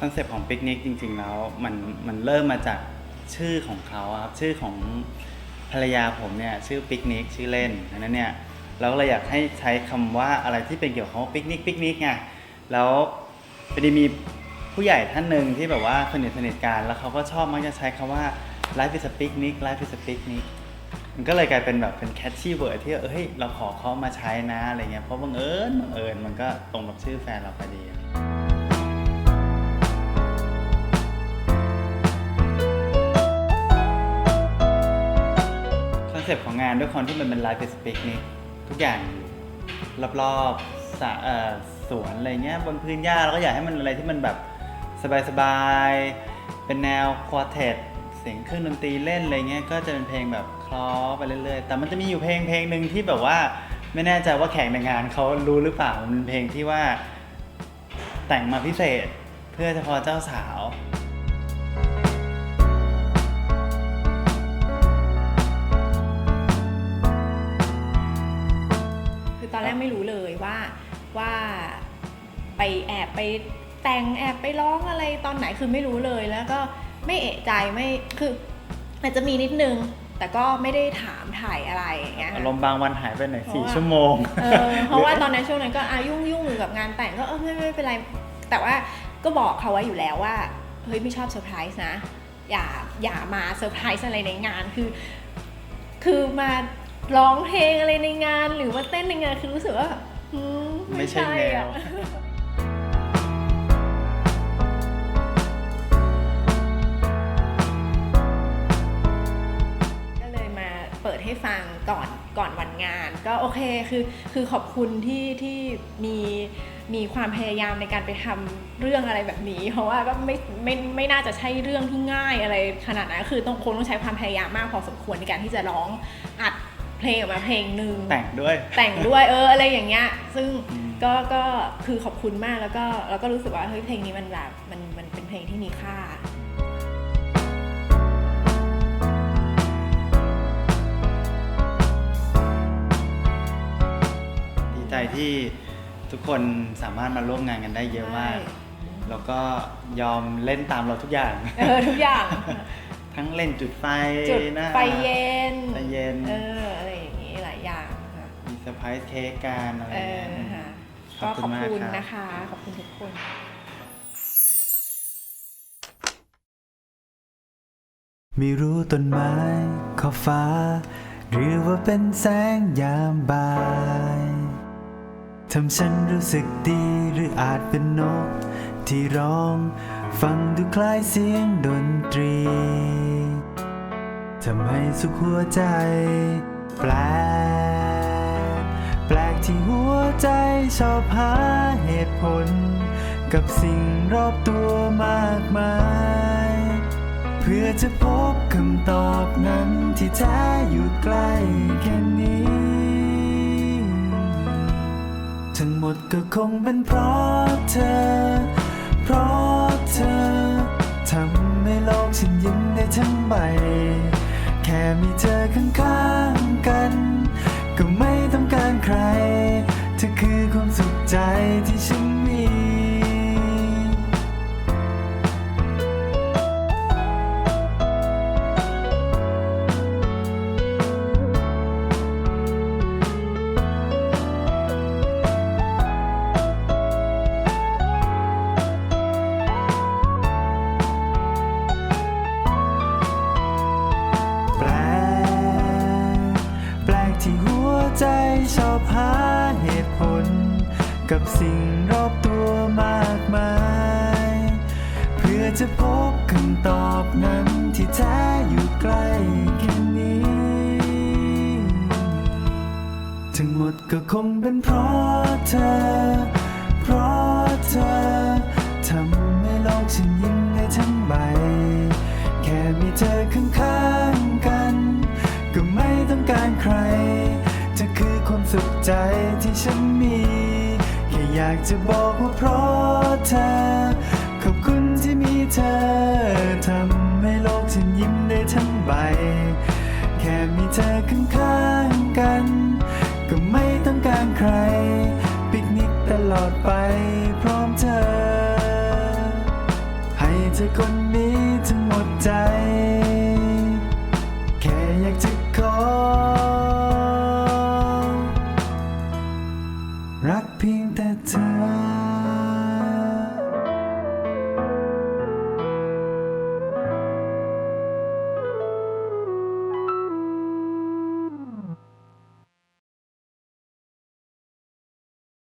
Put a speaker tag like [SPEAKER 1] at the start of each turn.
[SPEAKER 1] คอนเซปต์ของปิกนิกจริง ๆ แล้วมันมันเริ่มมาจากชื่อของเขาครับชื่อของภรรยาผมเนี่ยชื่อปิกนิกชื่อเล่นดังนั้นเนี่ยเราก็เลยอยากให้ใช้คำว่าอะไรที่เป็นเกี่ยวกับปิกนิกปิกนิกไงแล้วพอดีมีผู้ใหญ่ท่านหนึ่งที่แบบว่าสนิทสนิทกันแล้วเขาก็ชอบมักจะใช้คำว่า life is a picnic life is a picnic มันก็เลยกลายเป็นแบบเป็นแคชชี่เวิร์ดที่เอ้ยเราขอเขามาใช้นะอะไรเงี้ยเพราะบังเอิญบังเอิญมันก็ตรงกับชื่อแฟนเราพอดี ซปต์ของงานด้วยความที่มันเป็นไลฟ์สปิกนี่ทุกอย่างรอบๆสระเอ่อสวนอะไรเงี้ยบนพื้นหญ้าเราก็อยากให้มันอะไรที่มันแบบสบายๆ เป็นแนวควอเทตเสียงเครื่องดนตรีเล่นอะไรเงี้ยก็จะเป็นเพลงแบบคลอไปเรื่อยๆ แต่มันจะมีอยู่เพลงเพลงหนึ่งที่แบบว่าไม่แน่ใจว่าแขกในงานเขารู้หรือเปล่ามันเป็นเพลงที่ว่าแต่งมาพิเศษเพื่อเฉพาะเจ้าสาว
[SPEAKER 2] ตอนแรกไม่รู้เลยว่าว่าไปแอบไปแต่งแอบไปร้องอะไรตอนไหนคือไม่รู้เลยแล้วก็ไม่เอะใจไม่คืออาจจะมีนิดนึง แต่ก็ไม่ได้ถามถ่ายอะไรอย่างเงี้ย
[SPEAKER 1] อารมณ์บางวันหายไปหน่อย
[SPEAKER 2] เพราะ
[SPEAKER 1] สี่
[SPEAKER 2] ว่า
[SPEAKER 1] ชั่วโมง
[SPEAKER 2] เออเพราะว่าตอนนั้นช่วงนั้นก็อายุ่งยุ่งอยู่กับงานแต่งก็เออไม่ไม่เป็นไร แต่ว่าก็บอกเขาไว้อยู่แล้วว่าเฮ้ยไม่ชอบเซอร์ไพรส์นะอย่าอย่ามาเซอร์ไพรส์อะไรในงานคือ คือมา ร้องเพลงอะไรในงาน หรือว่าเต้นในงานคือรู้สึกว่าอืม
[SPEAKER 1] ไม่
[SPEAKER 2] ไม่
[SPEAKER 1] ใช่
[SPEAKER 2] ใช่
[SPEAKER 1] แน
[SPEAKER 2] อะ
[SPEAKER 1] ว
[SPEAKER 2] ก็เลยมาเปิดให้ฟังก่อนก่อนวันงาน ก็โอเคคือคือขอบคุณที่ที่มีมีความพยายามในการไปทำเรื่องอะไรแบบนี้ เพราะว่าก็ไม่ไม่ไม่น่าจะใช่เรื่องที่ง่ายอะไรขนาดนั้นคือต้องคงต้องใช้ความพยายามมากพอสมควรในการที่จะร้องอัด เพลงออกมาเพลงหนึ่ง
[SPEAKER 1] แต่งด้วย
[SPEAKER 2] แต่งด้วยเอออะไรอย่างเงี้ย ซึ่ง
[SPEAKER 1] อืม
[SPEAKER 2] ก็ก็คือขอบคุณมากแล้วก็แล้วก็รู้สึกว่าเฮ้ยเพลงนี้มันแบบมันมันเป็นเพลงที่มีค่า
[SPEAKER 1] ดีใจที่ทุกคนสามารถมาร่วมงานกันได้เยอะมาก
[SPEAKER 2] ใช่
[SPEAKER 1] แล้วก็ยอมเล่นตามเราทุกอย่าง
[SPEAKER 2] เออทุกอย่าง
[SPEAKER 1] ทั้งเล่นจุดไฟ
[SPEAKER 2] จุด
[SPEAKER 1] นะ
[SPEAKER 2] ไฟเย็น
[SPEAKER 1] ไฟเย็น
[SPEAKER 2] เอออะไรอย่างนี้หลายอย่างค่ะ
[SPEAKER 1] มีเซอร์ไพรส์เค้กกันอะไร
[SPEAKER 2] เอ
[SPEAKER 1] เงี้
[SPEAKER 2] อยค่ะ
[SPEAKER 1] ข
[SPEAKER 2] ก็
[SPEAKER 1] อบ
[SPEAKER 2] ข
[SPEAKER 1] คุ
[SPEAKER 2] อบ
[SPEAKER 1] ณมาก
[SPEAKER 2] คุณ
[SPEAKER 1] ครับ
[SPEAKER 2] นะคะขอบคุณทุกคน
[SPEAKER 3] ไม่รู้ต้นไม้ขอบฟ้า หรือว่าเป็นแสงยามบ่ายทำฉันรู้สึกดีหรืออาจเป็นนกที่ร้อง ฟังดูคล้ายเสียงดนตรีทำให้สุขหัวใจ แปลก แปลกที่หัวใจชอบหาเหตุผล กับสิ่งรอบตัวมากมาย เพื่อจะพบคำตอบนั้นที่แท้อยู่ใกล้แค่นี้ ทั้งหมดก็คงเป็นเพราะเธอ เพราะ เธอ ทำให้โลกฉันยิ้มได้ทั้งใบ แค่มีเธอข้างๆกัน ชอบหาเหตุผล กับสิ่งรอบตัวมากมาย เพื่อจะพบคำตอบนั้นที่แท้อยู่ใกล้แค่นี้ ทั้งหมดก็คงเป็นเพราะเธอ เพราะเธอทำให้โลกฉันยิ้มได้ทั้งใบ แค่มีเธอข้างากจะบอกว่าเพราะเธอ ขอบคุณที่มีเธอทำให้โลกฉันยิ้มได้ทั้งใบ แค่มีเธอ